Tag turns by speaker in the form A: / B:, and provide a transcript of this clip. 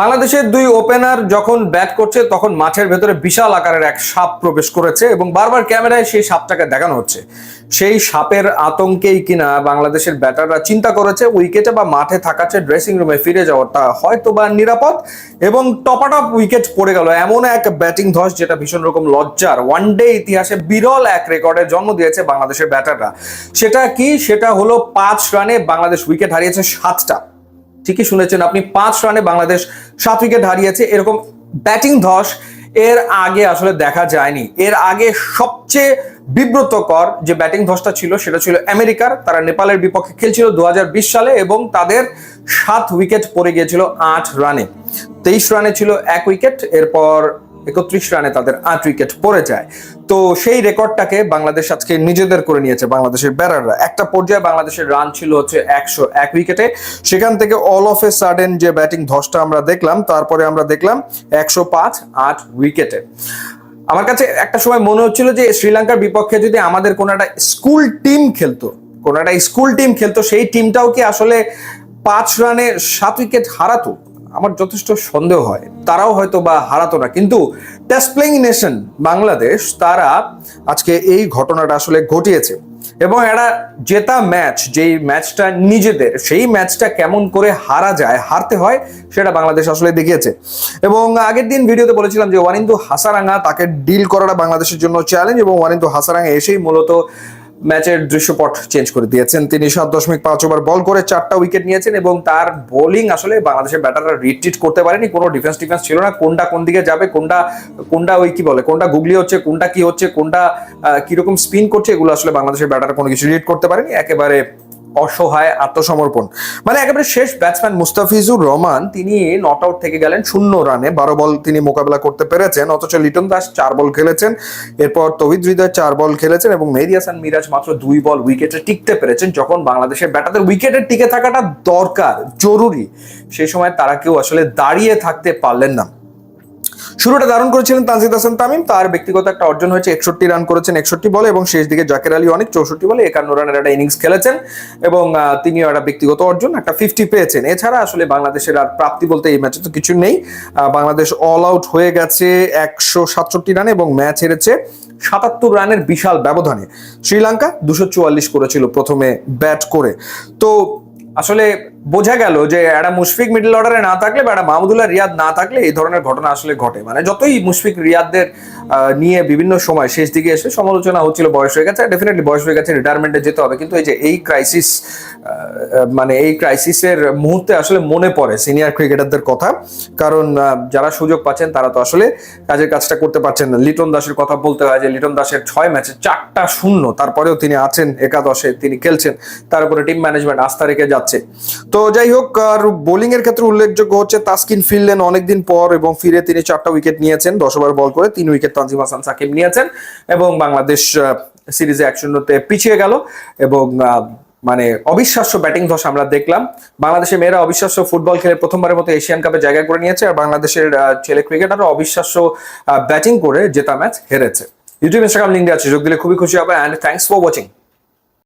A: বাংলাদেশের দুই ওপেনার যখন ব্যাট করছে, তখন মাঠের ভেতরে বিশাল আকারের এক সাপ প্রবেশ করেছে এবং বারবার ক্যামেরায় সেই সাপটাকে দেখানো হচ্ছে। সেই সাপের আতঙ্কেই কিনা বাংলাদেশের ব্যাটাররা চিন্তা করেছে, উইকেটে বা মাঠে থাকাচ্ছে ড্রেসিং রুমে ফিরে যাওয়াটা হয়তো বা নিরাপদ এবং টপাট আপ উইকেট পড়ে গেল। এমন এক ব্যাটিং ধস যেটা ভীষণ রকম লজ্জার। ওয়ান ডে ইতিহাসে বিরল এক রেকর্ডের জন্ম দিয়েছে বাংলাদেশের ব্যাটাররা। সেটা কি? সেটা হলো পাঁচ রানে বাংলাদেশ উইকেট হারিয়েছে সাতটা। ঠিকই শুনেছেন আপনি, পাঁচ রানে বাংলাদেশ সাত উইকেট হারিয়েছে। এরকম ব্যাটিং ধস এর আগে আসলে দেখা যায়নি। এর আগে সবচেয়ে বিব্রতকর যে ব্যাটিং ধসটা ছিল সেটা ছিল আমেরিকার। তারা নেপালের বিপক্ষে খেলছিল দু হাজার বিশ সালে এবং তাদের সাত উইকেট পড়ে গিয়েছিল আট রানে। তেইশ রানে ছিল এক উইকেট। এরপর একত্রিশ রানে তাদের আট উইকেট পড়ে যায়। তো সেই রেকর্ডটাকে বাংলাদেশ আজকে নিজেদের করে নিয়েছে বাংলাদেশের ব্যাটাররা একটা পর্যায়ে বাংলাদেশের রান ছিল হচ্ছে একশো এক উইকেটে। সেখান থেকে অল অফ এ সাডেন যে ব্যাটিং ধসটা আমরা দেখলাম, তারপরে আমরা দেখলাম একশো পাঁচ আট উইকেটে। আমার কাছে একটা সময় মনে হচ্ছিল যে শ্রীলঙ্কার বিপক্ষে যদি আমাদের কোনো একটা স্কুল টিম খেলতো, কোনো একটা স্কুল টিম খেলতো, সেই টিমটাও কি আসলে পাঁচ রানে সাত উইকেট হারাতো? আমার যথেষ্ট সন্দেহ হয়। তারাও হয়তো বা হারাতো না। কিন্তু টেস্ট প্লেইং নেশন বাংলাদেশ, তারা আজকে এই ঘটনাটা আসলে ঘটিয়েছে। এবং একটা জেতা ম্যাচ যেই ম্যাচটা নিজেদের, সেই ম্যাচটা কেমন করে হারা যায়, হারতে হয়, সেটা বাংলাদেশ আসলে দেখিয়েছে। এবং আগের দিন ভিডিওতে বলেছিলাম যে ওয়ানিন্দু হাসারাঙ্গা তাকে ডিল করাটা বাংলাদেশের জন্য চ্যালেঞ্জ এবং ওয়ানিন্দু হাসারাঙ্গা এসেই মূলত ম্যাচের দৃশ্যপট চেঞ্জ করে দিয়েছেন। তিনি সাত দশমিক পাঁচ ওভার বল করে চারটা উইকেট নিয়েছেন এবং তার বোলিং আসলে বাংলাদেশের ব্যাটাররা রিট্রিট করতে পারেনি। কোনো ডিফেন্স ডিফেন্স ছিল না। কোনটা কোন দিকে যাবে, কোনটা কোনটা ওই কি বলে, কোনটা গুগলি হচ্ছে, কোনটা কি হচ্ছে, কোনটা কীরকম স্পিন করছে, এগুলো আসলে বাংলাদেশের ব্যাটার কোনো কিছু রিট করতে পারেনি। একেবারে অসহায় আত্মসমর্পণ। মানে একেবারে শেষ ব্যাটসম্যান মুস্তাফিজুর রহমান, তিনি নট আউট থেকে গেলেন শূন্য রানে বারো বল তিনি মোকাবেলা করতে পেরেছেন, অথচ লিটন দাস চার বল খেলেছেন। এরপর তহিদ হৃদয় চার বল খেলেছেন এবং মেহেদি হাসান মিরাজ মাত্র দুই বল উইকেটে টিকতে পেরেছেন, যখন বাংলাদেশের ব্যাটারদের উইকেটে টিকে থাকাটা দরকার, জরুরি। সেই সময় তারা কেউ আসলে দাঁড়িয়ে থাকতে পারলেন না। শুরুটা দারুণ করেছিলেন তানজিদ হাসান তামিম। তার ব্যক্তিগত একটা অর্জন হয়েছে, একষট্টি রান করেছেন, একষট্টি বলে, এবং শেষ দিকে জাকের আলী অনেক চৌষট্টি বলে একান্ন রানের একটা ইনিংস খেলেছেন। এবং তিনিও একটা ব্যক্তিগত অর্জন, একটা ফিফটি পেয়েছেন। এছাড়া আসলে বাংলাদেশের আর প্রাপ্তি বলতে এই ম্যাচে তো কিছু নেই। বাংলাদেশ অল আউট হয়ে গেছে একশো সাতষট্টি রানে এবং ম্যাচ হেরেছে সাতাত্তর রানের বিশাল ব্যবধানে। শ্রীলঙ্কা দুশো চুয়াল্লিশ করেছিল প্রথমে ব্যাট করে। তো আসলে বোঝা গেল যে একটা মুশফিক মিডল অর্ডারে না থাকলে বা একটা মাহমুদুল্লাহ রিয়াদ না থাকলে এই ধরনের ঘটনা আসলে ঘটে। মানে যতই মুশফিক রিয়াদদের নিয়ে বিভিন্ন সময় শেষ দিকে এসে সমালোচনা হচ্ছিল, বয়স হয়ে গেছে ডেফিনেটলি বয়স হয়ে গেছে রিটায়ারমেন্টে যেতে হবে। কিন্তু এই যে এই ক্রাইসিস মানে এই ক্রাইসিসের মুহূর্তে আসলে মনে পড়ে সিনিয়র ক্রিকেটারদের কথা। কারণ যারা সুযোগ পাচ্ছেন, তারা তো আসলে কাজের কাজটা করতে পারছেন না। লিটন দাসের কথা বলতে হয় যে, লিটন দাসের ছয় ম্যাচে চারটা শূন্য, তারপরেও তিনি আছেন একাদশে, তিনি খেলছেন। তার উপরে টিম ম্যানেজমেন্ট আস্থা রেখে যাচ্ছে তো যাই হোক, আর বোলিং এর ক্ষেত্রে উল্লেখযোগ্য হচ্ছে তাসকিন ফিরলেন অনেকদিন পর এবং ফিরে তিনি চারটা উইকেট নিয়েছেন, দশ ওভার বল করে তিন উইকেট তানজিম হাসান সাকিব নিয়েছেন এবং বাংলাদেশ সিরিজে এক শূন্যতে পিছিয়ে গেল এবং মানে অবিশ্বাস্য ব্যাটিং ধস আমরা দেখলাম। বাংলাদেশের মেয়েরা অবিশ্বাস্য ফুটবল খেলে প্রথমবারের মতো এশিয়ান কাপে জায়গা করে নিয়েছে আর বাংলাদেশের ছেলে ক্রিকেটারও অবিশ্বাস্য ব্যাটিং করে জেতা ম্যাচ হেরেছে। ইউটিউব ইনস্টাগ্রাম লিঙ্ক আছে, যোগ দিলে খুবই খুশি হবে অ্যান্ড থ্যাংকস ফর ওয়াচিং